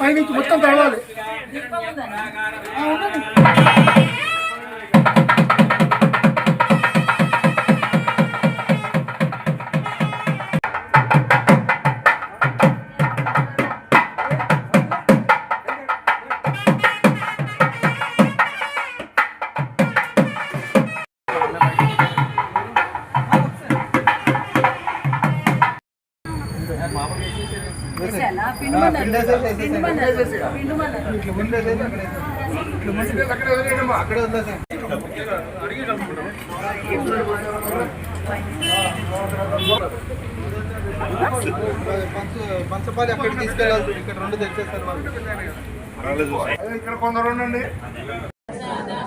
పైనుంచి మొత్తం తడవాలి. ఆ, ఉండండి. పంచపాలి అక్కడికి తీసుకెళ్ళాలి ఇక్కడ రెండు తెచ్చేస్తారు వాళ్ళు ఇక్కడ కొందరు ఉండండి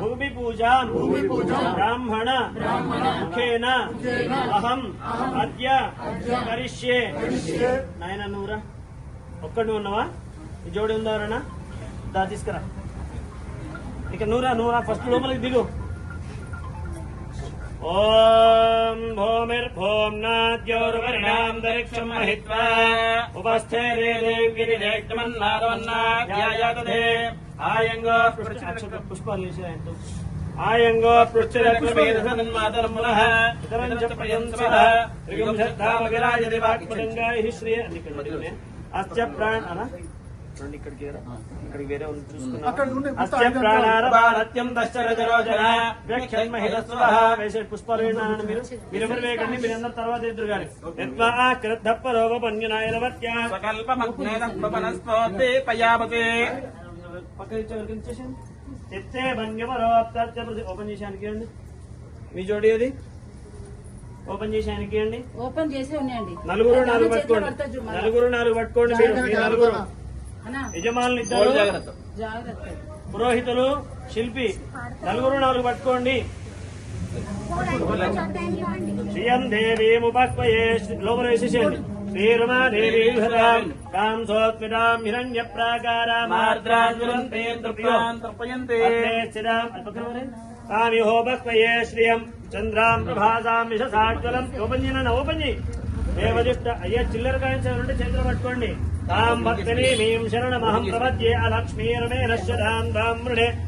భూమి పూజ బ్రాహ్మణ ముఖేన అహం అద్య కరిష్యే నాయన నువ్వురా ఒక్కడు ఉన్నావా ఈ జోడి ఉందా ఎవరన్నా దా తీసుకురా ఇక నూరా నూరా ఫస్ట్ లోపలికి దిగు ఓం భూమిర్భూం నాద్యోర్వరిణాం దరిక్షం మహిత్వా ఉపస్థే దేవిగిరిదేక్తమన్నాదవన్నాధ్యాయాతదే ఆయంగో పుష్పాలు వేసి ఆయనతో ఆయంగో పృష్ఠరత్నమేధన్మాతరములః ఇతరం చ ప్రయంసః త్రిగం శ్రద్ధామగిరాజతి వాక్పదంగాయ శ్రియ. అని ఇక్కడ పట్టుకునే. అస్య ప్రాణ అనా? రండి ఇక్కడికి రా. ఇక్కడికి వేరే ఉంది చూసుకున్నా అక్కడ ఉన్నాయి. అస్య ప్రాణారపారత్యం దశరథరోజన వ్యాఖ్యన్మహితస్వః వేసే పుష్పాలు వేయండి మీరు మీరు ఎవరు వేయకండి? మీరు అందరు తర్వాత కానీ యత్వా తెచ్చే భంగ్యమరోప్తార్చ ప్రతి ఓపెన్ చేసానికి అండి మీ జోడి అది ఓపెన్ చేసానికి అండి ఓపెన్ చేసే ఉన్నాయండి. నలుగురు నాలుగు పట్టుకోండి. నలుగురు నాలుగు పట్టుకోండి మీరు. మీ నలుగురు. యజమానులు ఇద్దరు. జాగ్రత్త. పురోహితులు శిల్పి నలుగురు నాలుగు పట్టుకోండి. శ్రియం దేవీముపక్వయే లోపల వేసేసేయండి. హృదాం కాంసోత్మిదాం హిరణ్య మార్ద్రాజ్వలంతే తృప్యాన్ తృపయంతే. ప్రాకారామామిహోపక్వయే శ్రియం. చంద్రాం ప్రభాసాం విషసాజ్వలం. ఓపెన్ చేయన ఓపెన్ చేయి. దేవదిష్ట అయ్యా చిల్లర కాయించాలంటే చేతులు పట్టుకోండి. తాం భక్తిని మీం శరణమహం ప్రపద్యే. అలక్ష్మీరమే నశ్యదాం బ్రాహ్మణే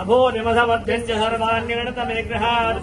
अभो निमसवध्यस्य सर्वान्यगणतमेग्रहात्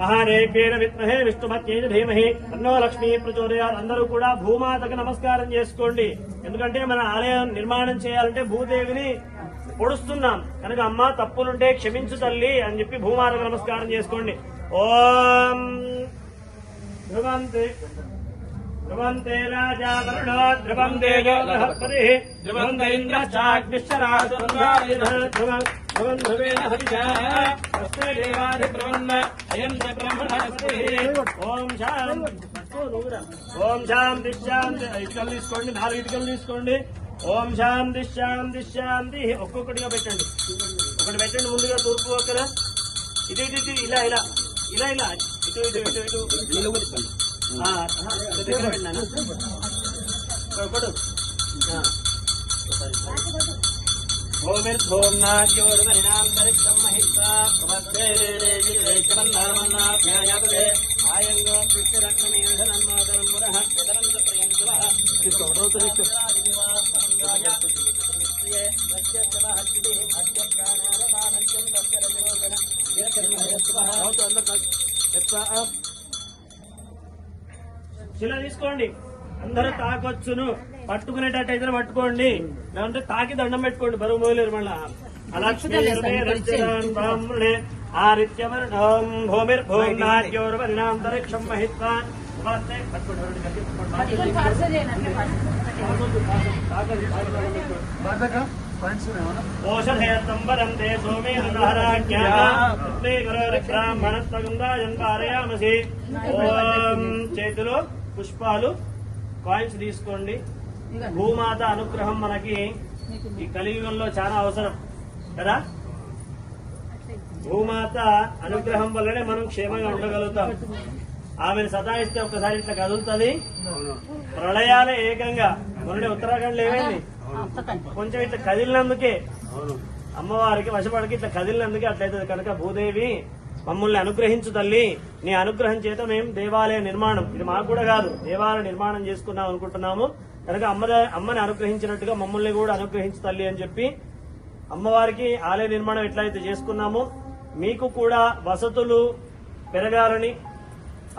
హేమమాలినీం విత్మహే హిర్మయీం లక్ష్మీం ధీమహి. అన్నో లక్ష్మీ ప్రచోదయాలు అందరూ కూడా భూమాతకు నమస్కారం చేసుకోండి. ఎందుకంటే మన ఆలయం నిర్మాణం చేయాలంటే భూదేవిని పొడుస్తున్నాం. కనుక అమ్మ తప్పులుంటే క్షమించు తల్లి అని చెప్పి భూమాతకు నమస్కారం చేసుకోండి. ఓం. ధ్రువంతే. ధ్రువంతే రాజా వరుణో. ధ్రువం తేజో బృహస్పతి. ధ్రువం ఇంద్రశ్చాగ్నిశ్చరాజు ధ్రువం. ధ్రువం ధ్రువేణ హరిషా హస్తే దేవాధిబ్రవన్న ఓం శాం ఓం శాంతి శాంతి ఇటుకలు తీసుకోండి నాలుగు ఇటుకలు తీసుకోండి. ఓం శాంతి శాంతి శాంతి. ఒక్కొక్కటిగా పెట్టండి. ఒకటి పెట్టండి ముందుగా తూర్పు ఒక్కన ఇటు ఇటు ఇటు ఇలా ఇలా. ఇలా ఇలా. ఇటు ఇటు ఇటు ఇటు. ఆ, దగ్గర పెట్టినాను? కొడు ఆయంగో కృష్ణరక్షమేధనన్మాతరం పునః వితరం చ శిల తీసుకోండి. అందరూ తాకొచ్చును పట్టుకునేటట్టయితే పట్టుకోండి. లేదంటే తాకి దండం పెట్టుకోండి బరువు మోయలేరు మళ్ళా అలక్ష్మీ మహిత్వా. తే ఓం చేతిలో పుష్పాలు కాయిన్స్ తీసుకోండి. భూమాత అనుగ్రహం మనకి ఈ కలియుగంలో చాలా అవసరం. కదా? భూమాత అనుగ్రహం వల్లనే మనం క్షేమంగా ఉండగలుగుతాం. ఆమెను సతాయిస్తే ఒకసారి ఇట్లా కదులుతుంది. ప్రళయాలే ఏకంగా. మొన్నటి ఉత్తరాఖండ్ ఏమైంది. కొంచెం ఇట్లా కదిలినందుకే. అమ్మవారికి వశపడికి ఇట్లా కదిలినందుకే అట్లయితుంది. కనుక భూదేవి మమ్మల్ని అనుగ్రహించు తల్లి. నీ అనుగ్రహం చేత మేము దేవాలయ నిర్మాణం ఇది మాకు కూడా కాదు దేవాలయ నిర్మాణం చేసుకున్నాం అనుకుంటున్నాము. కనుక అమ్మ అమ్మని అనుగ్రహించినట్టుగా మమ్మల్ని కూడా అనుగ్రహించు తల్లి అని చెప్పి అమ్మవారికి ఆలయ నిర్మాణం ఎట్లయితే చేసుకున్నామో మీకు కూడా వసతులు పెరగాలని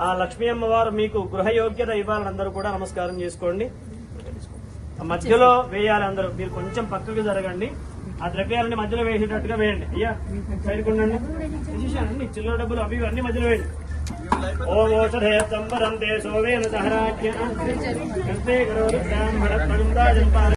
ఆ లక్ష్మీ అమ్మవారు మీకు గృహయోగ్యత ఇవ్వాలని అందరూ కూడా నమస్కారం చేసుకోండి. మధ్యలో వేయాలి అందరూ మీరు కొంచెం పక్కకు జరగండి. ఆ ద్రవ్యాలని మధ్యలో వేసేటట్టుగా వేయండి. అయ్యా సైడ్ ఉండండి. తీసేసానండి చిల్లర డబ్బులు అవి ఇవన్నీ మధ్యలో వేయండి. ఓం ఓషధే సంబరం తే సోవేన సహరాజ్య బ్రాహ్మణ